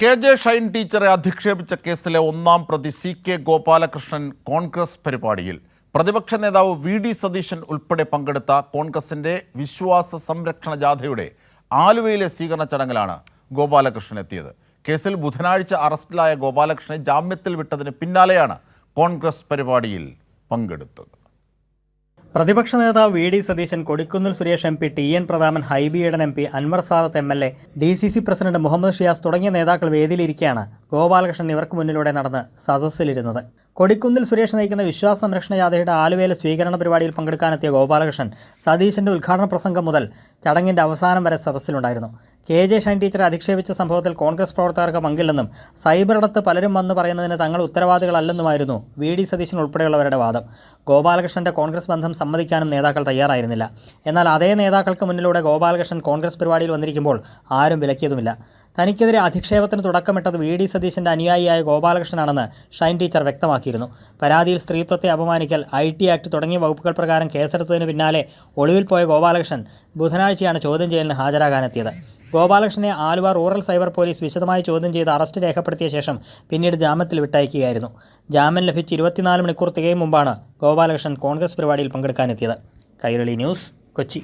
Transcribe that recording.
K J Shine ടീച്ചറെ അധിക്ഷേപിച്ച കേസിലെ ഒന്നാം പ്രതി സി കെ ഗോപാലകൃഷ്ണൻ കോൺഗ്രസ് പരിപാടിയിൽ. പ്രതിപക്ഷ നേതാവ് വി ഡി സതീശൻ ഉൾപ്പെടെ പങ്കെടുത്ത കോൺഗ്രസിന്റെ വിശ്വാസ സംരക്ഷണ ജാഥയുടെ ആലുവയിലെ സ്വീകരണ ചടങ്ങിലാണ് ഗോപാലകൃഷ്ണൻ എത്തിയത്. കേസിൽ ബുധനാഴ്ച അറസ്റ്റിലായ ഗോപാലകൃഷ്ണനെ ജാമ്യത്തിൽ വിട്ടതിന് പിന്നാലെയാണ് കോൺഗ്രസ് പരിപാടിയിൽ പങ്കെടുത്തത്. പ്രതിപക്ഷ നേതാവ് V D Satheesan Kodikunnil Suresh M P T N Prathapan Hibi Eden M P Anwar Sadath M L A D C C president Muhammad Shiyas തുടങ്ങിയ നേതാക്കൾ വേദിയിലിരിക്കെയാണ് ഗോപാലകൃഷ്ണൻ ഇവർക്ക് മുന്നിലൂടെ നടന്ന് സദസ്സിലിരുന്നത്. കൊടിക്കുന്നിൽ സുരേഷ് നയിക്കുന്ന വിശ്വാസ സംരക്ഷണ ജാഥയുടെ ആലുവയിലെ സ്വീകരണ പരിപാടിയിൽ പങ്കെടുക്കാനെത്തിയ ഗോപാലകൃഷ്ണൻ സതീശന്റെ ഉദ്ഘാടന പ്രസംഗം മുതൽ ചടങ്ങിന്റെ അവസാനം വരെ സദസ്സിലുണ്ടായിരുന്നു. കെ ജെ ഷൈൻ ടീച്ചറെ അധിക്ഷേപിച്ച സംഭവത്തിൽ കോൺഗ്രസ് പ്രവർത്തകർക്ക് പങ്കില്ലെന്നും സൈബറിടത്ത് പലരും വന്ന് പറയുന്നതിന് തങ്ങൾ ഉത്തരവാദികളല്ലെന്നുമായിരുന്നു വി ഡി സതീശൻ ഉൾപ്പെടെയുള്ളവരുടെ വാദം. ഗോപാലകൃഷ്ണന്റെ കോൺഗ്രസ് ബന്ധം സമ്മതിക്കാനും നേതാക്കൾ തയ്യാറായിരുന്നില്ല. എന്നാൽ അതേ നേതാക്കൾക്ക് മുന്നിലൂടെ ഗോപാലകൃഷ്ണൻ കോൺഗ്രസ് പരിപാടിയിൽ വന്നിരിക്കുമ്പോൾ ആരും വിലക്കിയതുമില്ല. തനിക്കെതിരെ അധിക്ഷേപത്തിന് തുടക്കമിട്ടത് വി ഡി സതീശന്റെ അനുയായിയായ ഗോപാലകൃഷ്ണനാണെന്ന് ഷൈൻ ടീച്ചർ വ്യക്തമാക്കിയിരുന്നു. പരാതിയിൽ സ്ത്രീത്വത്തെ അപമാനിക്കൽ ഐ ടി ആക്ട് തുടങ്ങിയ വകുപ്പുകൾ പ്രകാരം കേസെടുത്തതിന് പിന്നാലെ ഒളിവിൽ പോയ ഗോപാലകൃഷ്ണൻ ബുധനാഴ്ചയാണ് ചോദ്യം ചെയ്യലിന് ഹാജരാകാനെത്തിയത്. ഗോപാലകൃഷ്ണനെ ആലുവ റൂറൽ സൈബർ പോലീസ് വിശദമായി ചോദ്യം ചെയ്ത് അറസ്റ്റ് രേഖപ്പെടുത്തിയ ശേഷം പിന്നീട് ജാമ്യത്തിൽ വിട്ടയക്കുകയായിരുന്നു. ജാമ്യം ലഭിച്ച് ഇരുപത്തിനാല് മണിക്കൂർ തികയും മുമ്പാണ് ഗോപാലകൃഷ്ണൻ കോൺഗ്രസ് പരിപാടിയിൽ പങ്കെടുക്കാനെത്തിയത്. കൈരളി ന്യൂസ് കൊച്ചി.